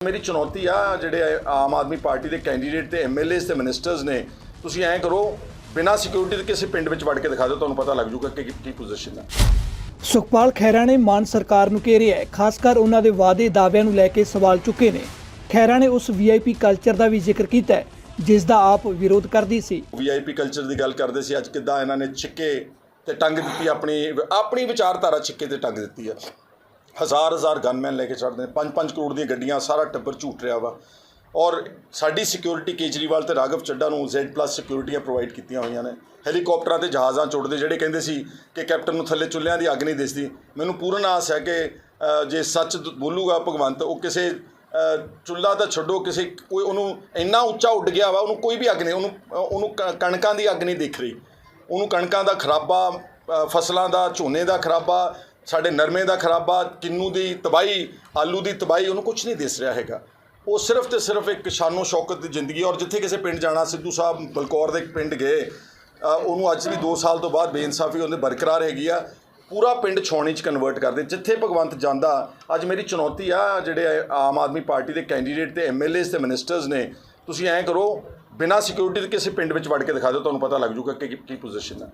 ਮੇਰੀ ਚੁਣੌਤੀ ਆ ਜਿਹੜੇ ਆਮ ਆਦਮੀ ਪਾਰਟੀ ਦੇ ਕੈਂਡੀਡੇਟ ਤੇ ਐਮਐਲਏਸ ਤੇ ਮਿਨਿਸਟਰਸ ਨੇ ਤੁਸੀਂ ਐਂ ਕਰੋ ਬਿਨਾਂ ਸਿਕਿਉਰਿਟੀ ਦੇ ਕਿਸੇ ਪਿੰਡ ਵਿੱਚ ਵੜ ਕੇ ਦਿਖਾ ਦਿਓ ਤੁਹਾਨੂੰ ਪਤਾ ਲੱਗ ਜਾਊਗਾ ਕਿ ਕੀ- ਪੋਜੀਸ਼ਨ ਹੈ ਸੁਖਪਾਲ ਖਹਿਰਾ ਨੇ ਮਾਨ ਸਰਕਾਰ ਨੂੰ ਘੇਰਿਆ ਹੈ ਖਾਸ ਕਰ ਉਹਨਾਂ ਦੇ ਵਾਅਦੇ ਦਾਅਵਿਆਂ ਨੂੰ ਲੈ ਕੇ ਸਵਾਲ ਚੁੱਕੇ ਨੇ। ਖਹਿਰਾ ਨੇ ਉਸ ਵੀਆਈਪੀ ਕਲਚਰ ਦਾ ਵੀ ਜ਼ਿਕਰ ਕੀਤਾ ਹੈ ਜਿਸ ਦਾ ਆਪ ਵਿਰੋਧ ਕਰਦੀ ਸੀ। ਵੀਆਈਪੀ ਕਲਚਰ ਦੀ ਗੱਲ ਕਰਦੇ ਸੀ ਅੱਜ ਕਿੱਦਾਂ ਇਹਨਾਂ ਨੇ ਛਿੱਕੇ ਤੇ ਟੰਗ ਦਿੱਤੀ ਆਪਣੀ ਆਪਣੀ ਵਿਚਾਰਧਾਰਾ ਛਿੱਕੇ ਤੇ ਟੰਗ ਦਿੱਤੀ ਆ। ਹਜ਼ਾਰ ਹਜ਼ਾਰ ਗਨਮੈਨ ਲੈ ਕੇ ਚੜਦੇ ਨੇ 5-5 ਕਰੋੜ ਦੀਆਂ ਗੱਡੀਆਂ, ਸਾਰਾ ਟੱਬਰ ਝੂਟ ਰਿਹਾ ਵਾ। ਔਰ ਸਾਡੀ ਸਿਕਿਉਰਿਟੀ ਕੇਜਰੀਵਾਲ ਤੇ ਰਾਘਵ ਚੱਡਾ ਨੂੰ Z+ ਸਿਕਿਉਰਿਟੀਆਂ ਪ੍ਰੋਵਾਈਡ ਕੀਤੀਆਂ ਹੋਈਆਂ ਨੇ। ਹੈਲੀਕਾਪਟਰਾਂ ਤੇ ਜਹਾਜ਼ਾਂ ਚ ਜਿਹੜੇ ਕਹਿੰਦੇ ਸੀ ਕਿ ਕੈਪਟਨ ਨੂੰ ਥੱਲੇ ਚੁੱਲ੍ਹਿਆਂ ਦੀ ਅੱਗ ਨਹੀਂ ਦਿਸਦੀ। ਮੈਨੂੰ ਪੂਰਨ ਆਸ ਹੈ ਕਿ ਜੇ ਸੱਚ ਬੋਲੂਗਾ ਭਗਵੰਤ, ਉਹ ਕਿਸੇ ਚੁੱਲ੍ਹਾ ਤਾਂ ਛੱਡੋ, ਕਿਸੇ ਕੋਈ ਉਹਨੂੰ ਇੰਨਾ ਉੱਚਾ ਉੱਡ ਗਿਆ ਵਾ, ਉਹਨੂੰ ਕੋਈ ਵੀ ਅੱਗ ਨਹੀਂ, ਉਹਨੂੰ ਉਹਨੂੰ ਕ- ਕਣਕਾਂ ਦੀ ਅੱਗ ਨਹੀਂ ਦਿਖ ਰਹੀ। ਉਹਨੂੰ ਕਣਕਾਂ ਦਾ ਖਰਾਬਾ ਫਸਲਾਂ ਦਾ, ਝੋਨੇ ਦਾ ਖਰਾਬਾ ਸਾਡੇ ਨਰਮੇ ਦਾ ਖਰਾਬਾ, ਕਿੰਨੂ ਦੀ ਤਬਾਈ ਆਲੂ ਦੀ ਤਬਾਈ ਉਹਨੂੰ ਕੁਝ ਨਹੀਂ ਦਿਸ ਰਿਹਾ ਹੈਗਾ। ਉਹ ਸਿਰਫ ਤੇ ਸਿਰਫ ਇੱਕ ਸ਼ਾਨੋ ਸ਼ੌਕਤ ਦੀ ਜ਼ਿੰਦਗੀ ਔਰ ਜਿੱਥੇ ਕਿਸੇ ਪਿੰਡ ਜਾਣਾ, ਸਿੱਧੂ ਸਾਹਿਬ ਬਲਕੌਰ ਦੇ ਪਿੰਡ ਗਏ ਉਹਨੂੰ ਅੱਜ ਵੀ 2 ਸਾਲ ਤੋਂ ਬਾਅਦ ਬੇਇਨਸਾਫੀ ਉਹਦੇ ਬਰਕਰਾਰ ਹੈਗੀ ਆ। ਪੂਰਾ ਪਿੰਡ ਛਾਉਣੀ ਚ ਕਨਵਰਟ ਕਰਦੇ ਜਿੱਥੇ ਭਗਵੰਤ ਜਾਂਦਾ ਅੱਜ ਮੇਰੀ ਚੁਣੌਤੀ ਆ, ਜਿਹੜੇ ਆਮ ਆਦਮੀ ਪਾਰਟੀ ਦੇ ਕੈਂਡੀਡੇਟ ਤੇ ਐਮਐਲਏਸ ਤੇ ਮਿਨਿਸਟਰਸ ਨੇ, ਤੁਸੀਂ ਐਂ ਕਰੋ, ਬਿਨਾਂ ਸਿਕਿਉਰਿਟੀ ਦੇ ਕਿਸੇ ਪਿੰਡ ਵਿੱਚ ਵੜ ਕੇ ਦਿਖਾ ਦਿਓ, ਤੁਹਾਨੂੰ ਪਤਾ ਲੱਗ ਜੂਗਾ ਕਿ ਕੀ- ਕੀ ਪੋਜੀਸ਼ਨ ਹੈ